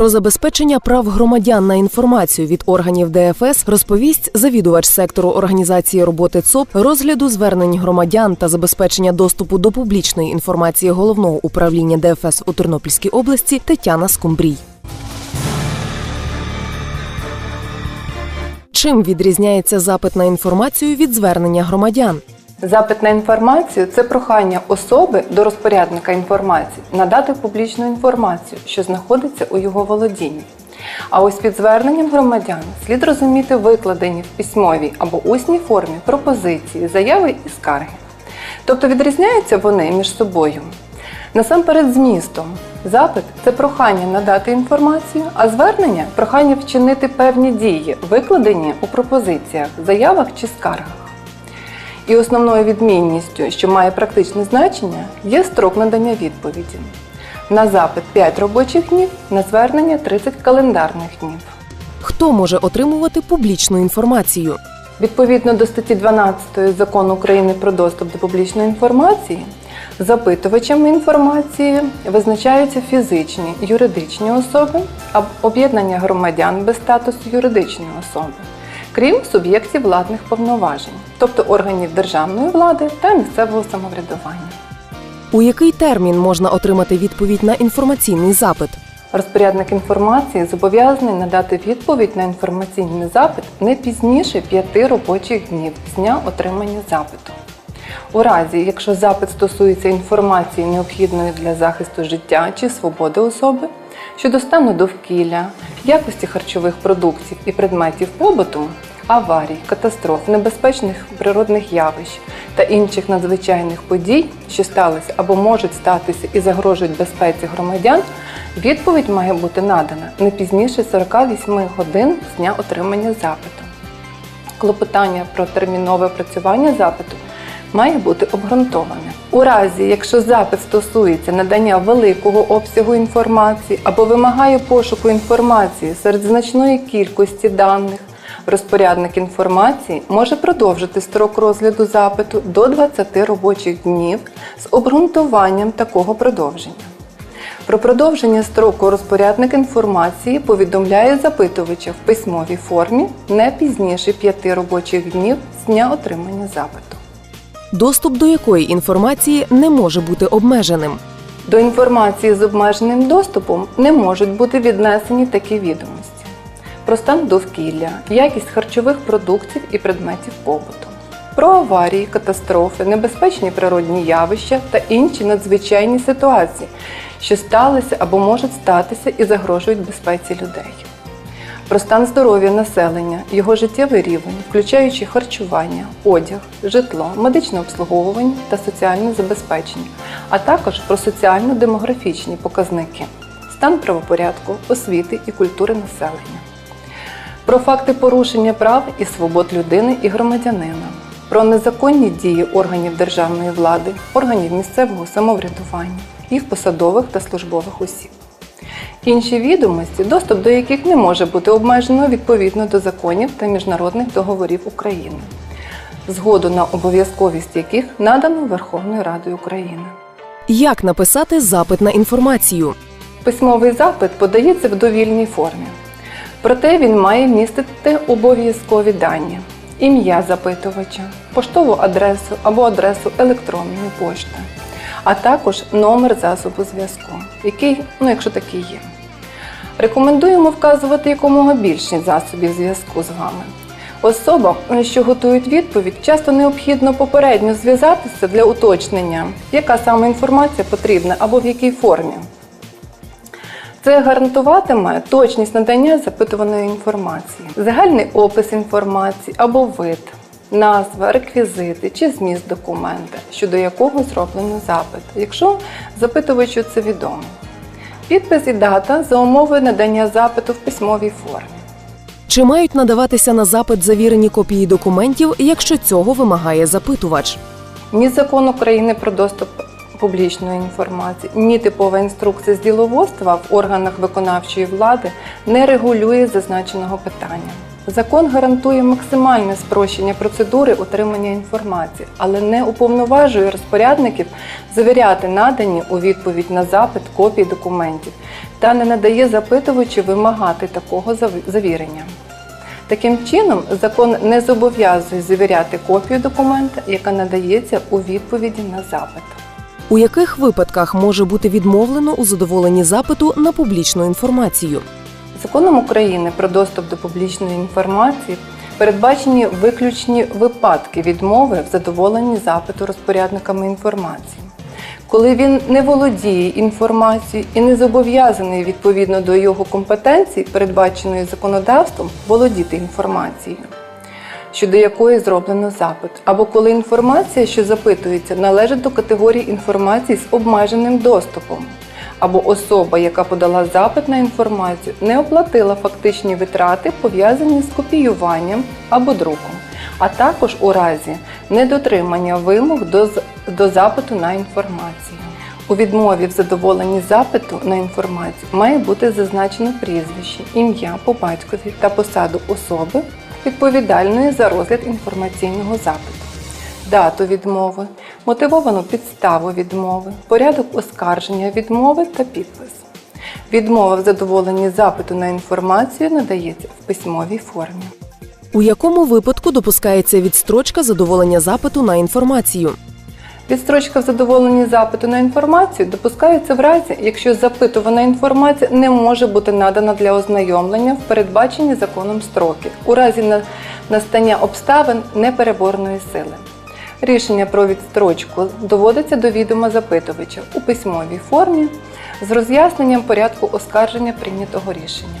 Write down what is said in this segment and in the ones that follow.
Про забезпечення прав громадян на інформацію від органів ДФС розповість завідувач сектору організації роботи ЦОП, розгляду звернень громадян та забезпечення доступу до публічної інформації головного управління ДФС у Тернопільській області Тетяна Скумбрій. Чим відрізняється запит на інформацію від звернення громадян? Запит на інформацію це прохання особи до розпорядника інформації надати публічну інформацію, що знаходиться у його володінні. А ось під зверненням громадян слід розуміти викладені в письмовій або усній формі пропозиції, заяви і скарги. Тобто відрізняються вони між собою. Насамперед змістом. Запит це прохання надати інформацію, а звернення прохання вчинити певні дії, викладені у пропозиціях, заявах чи скаргах. І основною відмінністю, що має практичне значення, є строк надання відповіді. На запит 5 робочих днів, на звернення 30 календарних днів. Хто може отримувати публічну інформацію? Відповідно до статті 12 Закону України про доступ до публічної інформації, запитувачами інформації визначаються фізичні, юридичні особи або об'єднання громадян без статусу юридичної особи, крім суб'єктів владних повноважень, тобто органів державної влади та місцевого самоврядування. У який термін можна отримати відповідь на інформаційний запит? Розпорядник інформації зобов'язаний надати відповідь на інформаційний запит не пізніше 5 робочих днів з дня отримання запиту. У разі, якщо запит стосується інформації, необхідної для захисту життя чи свободи особи, щодо стану довкілля, якості харчових продуктів і предметів побуту, аварій, катастроф, небезпечних природних явищ та інших надзвичайних подій, що сталися або можуть статися і загрожують безпеці громадян, відповідь має бути надана не пізніше 48 годин з дня отримання запиту. Клопотання про термінове опрацювання запиту має бути обґрунтоване. У разі, якщо запит стосується надання великого обсягу інформації або вимагає пошуку інформації серед значної кількості даних, розпорядник інформації може продовжити строк розгляду запиту до 20 робочих днів з обґрунтуванням такого продовження. Про продовження строку розпорядник інформації повідомляє запитувача в письмовій формі не пізніше 5 робочих днів з дня отримання запиту. Доступ до якої інформації не може бути обмеженим. До інформації з обмеженим доступом не можуть бути віднесені такі відомості: про стан довкілля, якість харчових продуктів і предметів побуту, про аварії, катастрофи, небезпечні природні явища та інші надзвичайні ситуації, що сталися або можуть статися і загрожують безпеці людей. Про стан здоров'я населення, його життєвий рівень, включаючи харчування, одяг, житло, медичне обслуговування та соціальне забезпечення, а також про соціально-демографічні показники, стан правопорядку, освіти і культури населення, про факти порушення прав і свобод людини і громадянина, про незаконні дії органів державної влади, органів місцевого самоврядування, їх посадових та службових осіб. Інші відомості, доступ до яких не може бути обмежено відповідно до законів та міжнародних договорів України, згоду на обов'язковість яких надано Верховною Радою України. Як написати запит на інформацію? Письмовий запит подається в довільній формі. Проте він має містити обов'язкові дані: ім'я запитувача, поштову адресу або адресу електронної пошти, а також номер засобу зв'язку, який, ну якщо такий є. Рекомендуємо вказувати якомога більше засобів зв'язку з вами. Особам, що готують відповідь, часто необхідно попередньо зв'язатися для уточнення, яка саме інформація потрібна або в якій формі. Це гарантуватиме точність надання запитуваної інформації, загальний опис інформації або вид, назва, реквізити чи зміст документа, щодо якого зроблено запит, якщо запитувачу це відомо. Підпис і дата за умови надання запиту в письмовій формі. Чи мають надаватися на запит завірені копії документів, якщо цього вимагає запитувач? Ні закон України про доступ публічної інформації, ні типова інструкція з діловодства в органах виконавчої влади не регулює зазначеного питання. Закон гарантує максимальне спрощення процедури отримання інформації, але не уповноважує розпорядників завіряти надані у відповідь на запит копії документів та не надає запитувачу вимагати такого завірення. Таким чином, закон не зобов'язує завіряти копію документа, яка надається у відповіді на запит. У яких випадках може бути відмовлено у задоволенні запиту на публічну інформацію? Законом України про доступ до публічної інформації передбачені виключні випадки відмови в задоволенні запиту розпорядниками інформації. Коли він не володіє інформацією і не зобов'язаний відповідно до його компетенцій, передбаченої законодавством, володіти інформацією, щодо якої зроблено запит, або коли інформація, що запитується, належить до категорії інформації з обмеженим доступом, або особа, яка подала запит на інформацію, не оплатила фактичні витрати, пов'язані з копіюванням або друком, а також у разі недотримання вимог до, до запиту на інформацію. У відмові в задоволенні запиту на інформацію має бути зазначено прізвище, ім'я по батькові та посаду особи, відповідальної за розгляд інформаційного запиту, дату відмови, мотивовану підставу відмови, порядок оскарження відмови та підпис. Відмова в задоволенні запиту на інформацію надається в письмовій формі. У якому випадку допускається відстрочка задоволення запиту на інформацію? Відстрочка в задоволенні запиту на інформацію допускається в разі, якщо запитувана інформація не може бути надана для ознайомлення в передбачені законом строки, у разі настання обставин непереборної сили. Рішення про відстрочку доводиться до відома запитувача у письмовій формі з роз'ясненням порядку оскарження прийнятого рішення.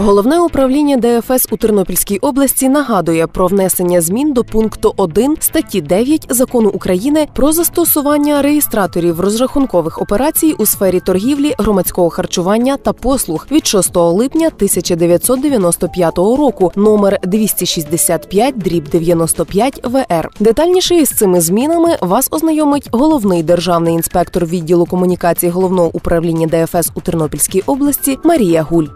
Головне управління ДФС у Тернопільській області нагадує про внесення змін до пункту 1 статті 9 закону України про застосування реєстраторів розрахункових операцій у сфері торгівлі, громадського харчування та послуг від 6 липня 1995 року, номер 265 дріб 95 ВР. Детальніше із цими змінами вас ознайомить головний державний інспектор відділу комунікації головного управління ДФС у Тернопільській області Марія Гуль.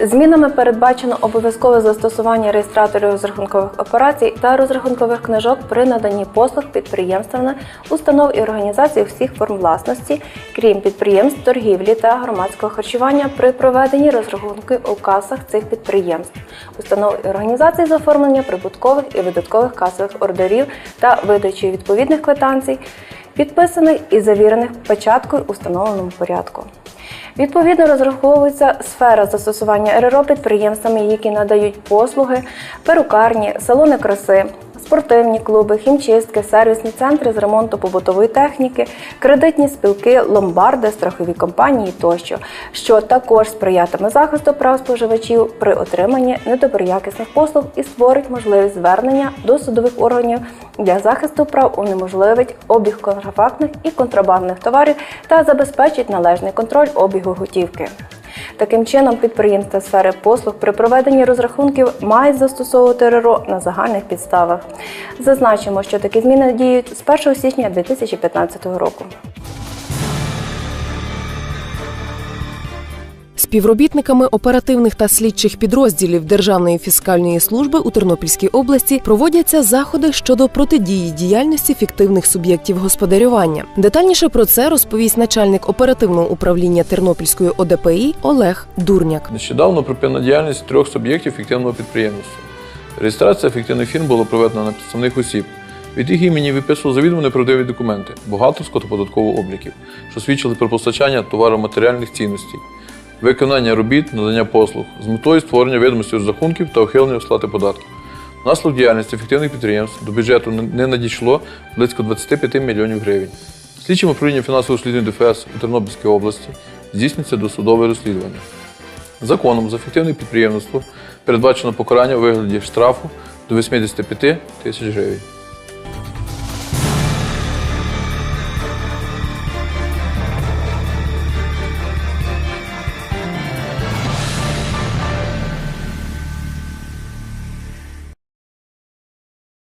Змінами передбачено обов'язкове застосування реєстраторів розрахункових операцій та розрахункових книжок при наданні послуг підприємствами, установ і організацій всіх форм власності, крім підприємств торгівлі та громадського харчування при проведенні розрахунків у касах цих підприємств, установ і організацій з оформлення прибуткових і видаткових касових ордерів та видачі відповідних квитанцій, підписаних і завірених печаткою у встановленому порядку. Відповідно розраховується сфера застосування РРО підприємствами, які надають послуги, перукарні, салони краси, спортивні клуби, хімчистки, сервісні центри з ремонту побутової техніки, кредитні спілки, ломбарди, страхові компанії тощо, що також сприятиме захисту прав споживачів при отриманні недоброякісних послуг і створить можливість звернення до судових органів для захисту прав унеможливить обіг контрафактних і контрабандних товарів та забезпечить належний контроль обігу готівки. Таким чином, підприємства сфери послуг при проведенні розрахунків мають застосовувати РРО на загальних підставах. Зазначимо, що такі зміни діють з 1 січня 2015 року. Співробітниками оперативних та слідчих підрозділів Державної фіскальної служби у Тернопільській області проводяться заходи щодо протидії діяльності фіктивних суб'єктів господарювання. Детальніше про це розповість начальник оперативного управління Тернопільської ОДПІ Олег Дурняк. Нещодавно припинена діяльність трьох суб'єктів фіктивного підприємництва. Реєстрація фіктивних фірм була проведена на підставних осіб. Від їх імені виписували завідомо неправдиві документи, бухгалтерського та податкового обліків, що свідчили про постачання товароматеріальних цінностей, виконання робіт, надання послуг з метою створення відомостей розрахунків та ухилення сплати податків. Внаслідок діяльності фіктивних підприємств до бюджету не- надійшло близько 25 мільйонів гривень. Слідчим управлінням фінансового розслідування ДФС у Тернопільській області здійснюється досудове розслідування. Законом за фіктивне підприємництво передбачено покарання у вигляді штрафу до 85 тисяч гривень.